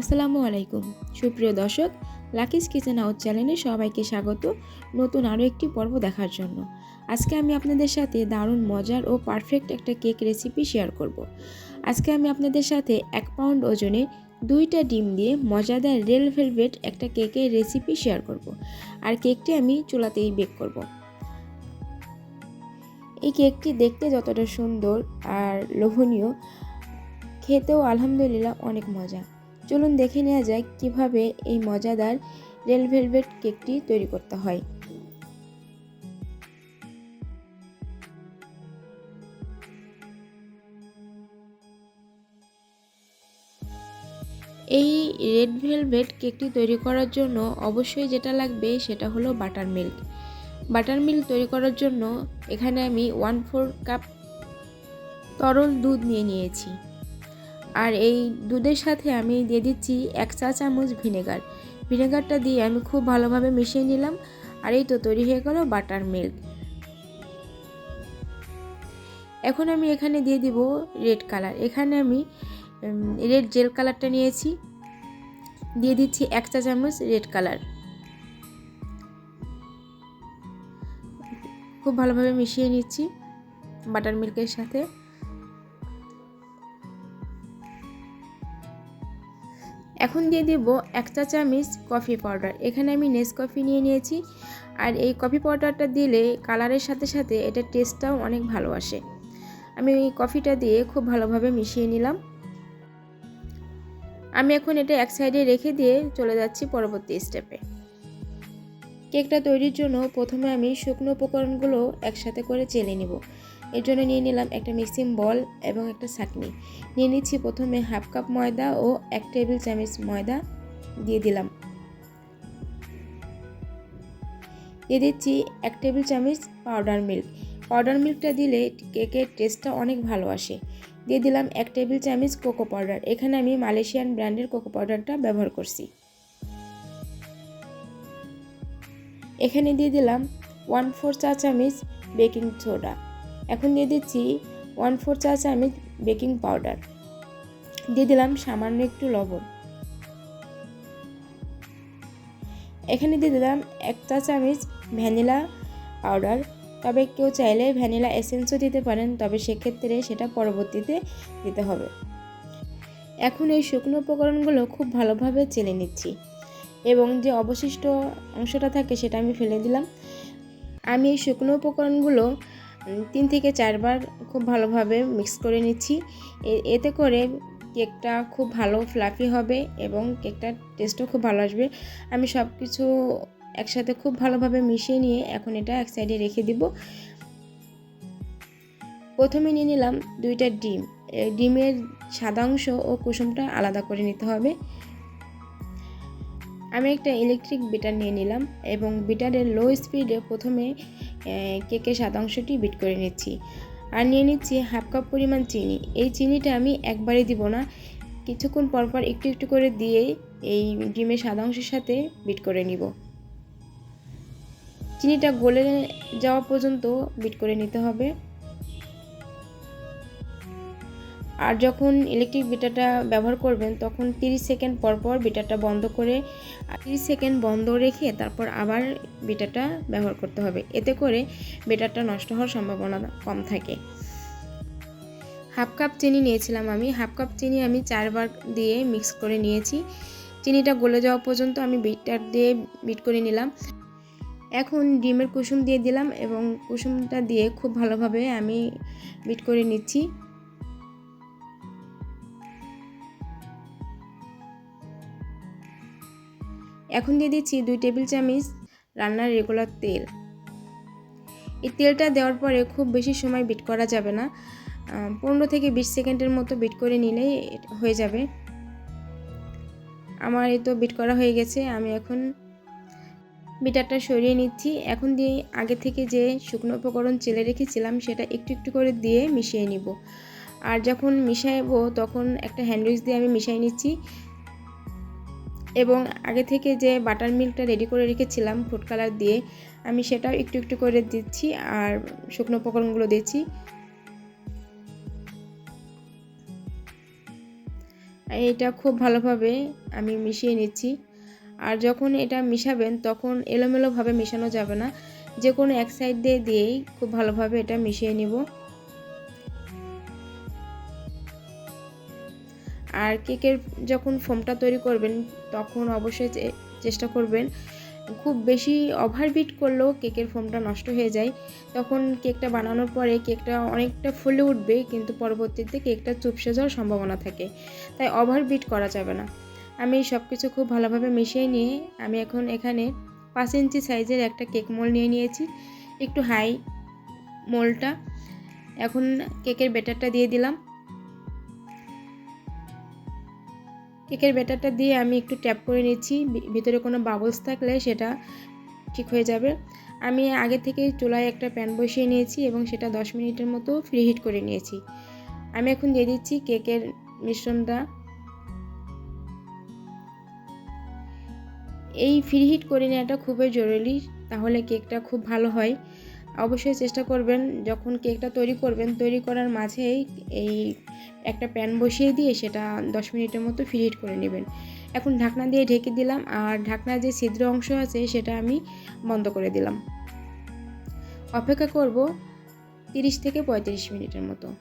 আসসালামু আলাইকুম সুপ্রিয় দর্শক, লাকিস কিচেন হাউস চ্যানেলে সবাইকে স্বাগত নতুন আরও একটি পর্ব দেখার জন্য আজকে আমি আপনাদের সাথে দারুণ মজার ও পারফেক্ট একটা কেক রেসিপি শেয়ার করব। আজকে আমি আপনাদের সাথে এক পাউন্ড ওজনে দুইটা ডিম দিয়ে মজাদার রেল ভেলভেট একটা কেকের রেসিপি শেয়ার করব। আর কেকটি আমি চুলাতেই বেক করব। এই কেকটি দেখতে যতটা সুন্দর আর লোভনীয়, খেতেও আলহামদুলিল্লাহ অনেক মজা চলুন দেখে নেওয়া যায় কীভাবে এই মজাদার রেল ভেলভেট কেকটি তৈরি করতে হয়। এই রেড ভেলভেট কেকটি তৈরি করার জন্য অবশ্যই যেটা লাগবে সেটা হলো বাটার মিল্ক বাটার মিল্ক তৈরি করার জন্য এখানে আমি ওয়ান ফোর কাপ তরল দুধ নিয়ে নিয়েছি। আর এই দুধের সাথে আমি দিয়ে দিচ্ছি এক চা চামচ ভিনেগার। ভিনেগারটা দিয়ে আমি খুব ভালোভাবে মিশিয়ে নিলাম। আর এই তো তৈরি হয়ে গেল বাটার মিল্ক। এখন আমি এখানে দিয়ে দিব রেড কালার। এখানে আমি রেড জেল কালারটা নিয়েছি। দিয়ে দিচ্ছি এক চা চামচ রেড কালার। খুব ভালোভাবে মিশিয়ে নিচ্ছি বাটার মিল্কের সাথে। এখন দিয়ে দেব এক চা চামচ কফি পাউডার এখানে আমি নেস কফি নিয়ে নিয়েছি। আর এই কফি পাউডারটা দিলে কালারের সাথে সাথে এটা টেস্টটাও অনেক ভালো আসে। আমি ওই কফিটা দিয়ে খুব ভালোভাবে মিশিয়ে নিলাম। আমি এখন এটা এক সাইডে রেখে দিয়ে চলে যাচ্ছি পরবর্তী স্টেপে কেকটা তৈরির জন্য প্রথমে আমি শুকনো উপকরণগুলো একসাথে করে চেলে নিব। এর জন্য নিয়ে নিলাম একটা মিক্সিং বল এবং একটা চাটনি। নিয়ে নিচ্ছি প্রথমে হাফ কাপ ময়দা ও এক টেবিল চামচ ময়দা দিয়ে দিলাম। দিয়ে দিচ্ছি এক টেবিল চামচ পাউডার মিল্ক। পাউডার মিল্কটা দিলে কেকের টেস্টটা অনেক ভালো আসে। দিয়ে দিলাম এক টেবিল চামচ কোকো পাউডার। এখানে আমি মালয়েশিয়ান ব্র্যান্ডের কোকো পাউডারটা ব্যবহার করছি। এখানে দিয়ে দিলাম ওয়ান ফোর চা চামচ বেকিং সোডা। এখন দিয়ে দিচ্ছি ওয়ান ফোর চা চামচ বেকিং পাউডার দিয়ে দিলাম সামান্য একটু লবণ। এখানে দিয়ে দিলাম এক চা চামচ ভ্যানিলা পাউডার তবে কেউ চাইলে ভ্যানিলা এসেন্সও দিতে পারেন, তবে সেক্ষেত্রে সেটা পরবর্তীতে দিতে হবে। এখন এই শুকনো উপকরণগুলো খুব ভালোভাবে চেলে নিচ্ছি। এবং যে অবশিষ্ট অংশটা থাকে সেটা আমি ফেলে দিলাম। আমি এই শুকনো উপকরণগুলো তিন থেকে চারবার খুব ভালোভাবে মিক্স করে নিচ্ছি। এতে করে কেকটা খুব ভালো ফ্লাফি হবে এবং কেকটার টেস্টও খুব ভালো আসবে। আমি সব কিছু একসাথে খুব ভালোভাবে মিশিয়ে নিয়ে এখন এটা এক সাইডে রেখে দিব। প্রথমে নিয়ে নিলাম দুইটা ডিম। ডিমের সাদা অংশ ও কুসুমটা আলাদা করে নিতে হবে। আমি একটা ইলেকট্রিক বিটার নিয়ে নিলাম এবং বিটারের লো স্পিডে প্রথমে কেকের সাদাংশটি বিট করে নিচ্ছি। আর নিয়ে নিচ্ছি হাফ কাপ পরিমাণ চিনি। এই চিনিটা আমি একবারে দিব না। কিছুক্ষণ পরপর একটু একটু করে দিয়ে এই ডিমের সাদাংশের সাথে বিট করে নিব। চিনিটা গলে যাওয়া পর্যন্ত বিট করে নিতে হবে। আর যখন ইলেকট্রিক বিটারটা ব্যবহার করবেন, তখন 30 সেকেন্ড পর পর বিটারটা বন্ধ করে 30 সেকেন্ড বন্ধ রেখে তারপর আবার বিটারটা ব্যবহার করতে হবে। এতে করে বিটারটা নষ্ট হওয়ার সম্ভাবনা কম থাকে। হাফ কাপ চিনি নিয়েছিলাম আমি। হাফ কাপ চিনি আমি চারবার দিয়ে মিক্স করে নিয়েছি। চিনিটা গলে যাওয়া পর্যন্ত আমি বিটার দিয়ে বিট করে নিলাম। এখন ডিমের কুসুম দিয়ে দিলাম এবং কুসুমটা দিয়ে খুব ভালোভাবে আমি বিট করে নিচ্ছি। এখন দিয়ে দিচ্ছি দুই টেবিল চামচ রান্নার রেগুলার তেল। এই তেলটা দেওয়ার পরে খুব বেশি সময় বিট করা যাবে না। পনেরো থেকে বিশ সেকেন্ডের মতো বিট করে নিলেই হয়ে যাবে। আমার এই তো বিট করা হয়ে গেছে, আমি এখন বিটারটা সরিয়ে নিচ্ছি। এখন দিয়ে আগে থেকে যে শুকনো উপকরণ চেলে রেখেছিলাম, সেটা একটু একটু করে দিয়ে মিশিয়ে নিব। আর যখন মিশাইবো, তখন একটা হ্যান্ডউইচ দিয়ে আমি মিশাই নিচ্ছি। এবং আগে থেকে যে বাটার মিল্কটা রেডি করে রেখেছিলাম ফুড কালার দিয়ে, আমি সেটাও একটু একটু করে দিচ্ছি আর শুকনো উপকরণগুলো দিচ্ছি। এটা খুব ভালোভাবে আমি মিশিয়ে নিচ্ছি। আর যখন এটা মিশাবেন, তখন এলোমেলোভাবে মেশানো যাবে না। যে কোনো এক সাইড দিয়ে দিয়েই খুব ভালোভাবে এটা মিশিয়ে নিব। আর কেকের যখন ফোমটা তৈরি করবেন, তখন অবশ্যই চেষ্টা করবেন। খুব বেশি ওভারবিট করলেও কেকের ফোমটা নষ্ট হয়ে যায়। তখন কেকটা বানানোর পরে কেকটা অনেকটা ফুলে উঠবে, কিন্তু পরবর্তীতে কেকটা চুপসে যাওয়ার সম্ভাবনা থাকে। তাই ওভারবিট করা যাবে না। আমি সব কিছু খুব ভালোভাবে মিশিয়ে নিয়ে, আমি এখন এখানে পাঁচ ইঞ্চি সাইজের একটা কেক মোল নিয়ে নিয়েছি। একটু হাই মোলটা। এখন কেকের বেটারটা দিয়ে দিলাম। কেকের ব্যাটারটা দিয়ে আমি একটু ট্যাপ করে নিচ্ছি। ভিতরে কোনো বাবলস থাকলে সেটা ঠিক হয়ে যাবে। আমি আগে থেকে চুলায় একটা প্যান বসিয়ে নিয়েছি এবং সেটা দশ মিনিটের মতো ফ্রি হিট করে নিয়েছি। আমি এখন দিয়ে দিচ্ছি কেকের মিশ্রণটা। এই ফ্রি হিট করে নেওয়াটা খুবই জরুরি, তাহলে কেকটা খুব ভালো হয়। অবশ্যই চেষ্টা করবেন, যখন কেকটা তৈরি করবেন, তৈরি করার মাঝেই এই একটা প্যান বসিয়ে দিয়ে সেটা দশ মিনিটের মতো ফ্রি হিট করে নেবেন। এখন ঢাকনা দিয়ে ঢেকে দিলাম, আর ঢাকনার যে ছিদ্র অংশ আছে সেটা আমি বন্ধ করে দিলাম। অপেক্ষা করব তিরিশ থেকে পঁয়ত্রিশ মিনিটের মতো।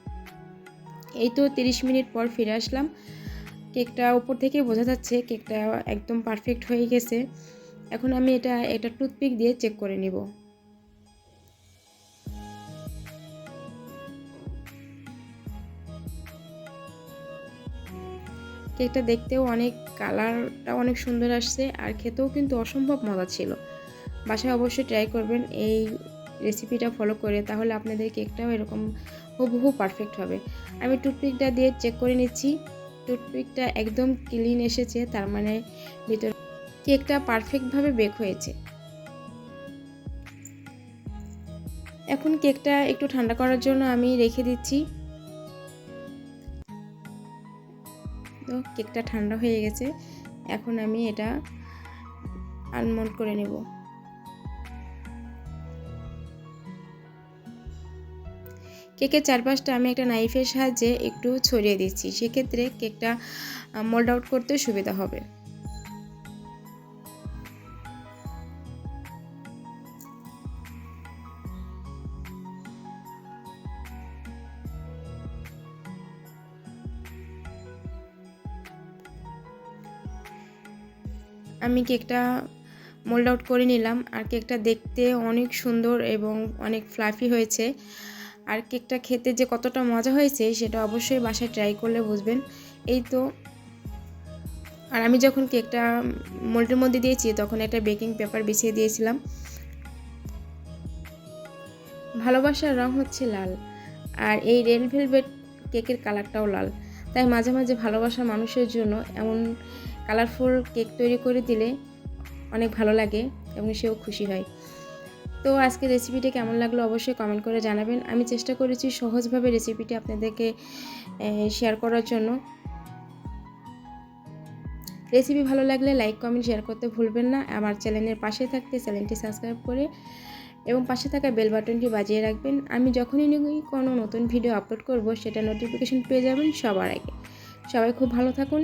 এই তো তিরিশ মিনিট পর ফিরে আসলাম। কেকটা উপর থেকে বোঝা যাচ্ছে কেকটা একদম পারফেক্ট হয়ে গেছে। এখন আমি এটা, একটা টুথপিক দিয়ে চেক করে নিব। কেকটা দেখতেও অনেক কালারটা অনেক সুন্দর আসছে আর খেতেও কিন্তু অসম্ভব মজা ছিল। বাসায় অবশ্যই ট্রাই করবেন এই রেসিপিটা ফলো করে, তাহলে আপনাদের কেকটাও এরকম হুবহু পারফেক্ট হবে। আমি টুথপিকটা দিয়ে চেক করে নিচ্ছি। টুথপিকটা একদম ক্লিন এসেছে, তার মানে ভিতরে কেকটা পারফেক্টভাবে বেক হয়েছে। এখন কেকটা একটু ঠান্ডা করার জন্য আমি রেখে দিচ্ছি। তো কেকটা ঠান্ডা হয়ে গেছে, এখন আমি এটা আনমোল্ড করে নেব। কেকের চারপাশটা আমি একটা নাইফের সাহায্যে একটু ছড়িয়ে দিচ্ছি, সেক্ষেত্রে কেকটা মোল্ড আউট করতে সুবিধা হবে। আমি কেকটা মোল্ড আউট করে নিলাম আর কেকটা দেখতে অনেক সুন্দর এবং অনেক ফ্লাফি হয়েছে। আর কেকটা খেতে যে কতটা মজা হয়েছে সেটা অবশ্যই বাসায় ট্রাই করলে বুঝবেন। এই তো। আর আমি যখন কেকটা মোল্ডের মধ্যে দিয়েছি তখন একটা বেকিং পেপার বিছিয়ে দিয়েছিলাম। ভালোবাসার রং হচ্ছে লাল আর এই রেড ভেলভেট কেকের কালারটাও লাল। তাই মাঝে মাঝে ভালোবাসা মানুষের জন্য এমন কালারফুল কেক তৈরি করে দিলে অনেক ভালো লাগে এবং সেও খুশি হয়। তো আজকে রেসিপিটি কেমন লাগল অবশ্যই কমেন্ট করে জানাবেন। আমি চেষ্টা করেছি সহজভাবে রেসিপিটি আপনাদেরকে শেয়ার করার জন্য। রেসিপি ভালো লাগলে লাইক কমেন্ট শেয়ার করতে ভুলবেন না। আমার চ্যানেলের পাশে থাকতে চ্যানেলটি সাবস্ক্রাইব করে এবং পাশে থাকা বেল বাটনটি বাজিয়ে রাখবেন। আমি যখনই কোনো নতুন ভিডিও আপলোড করব, সেটা নোটিফিকেশন পেয়ে যাবেন সবার আগে। সবাই খুব ভালো থাকুন।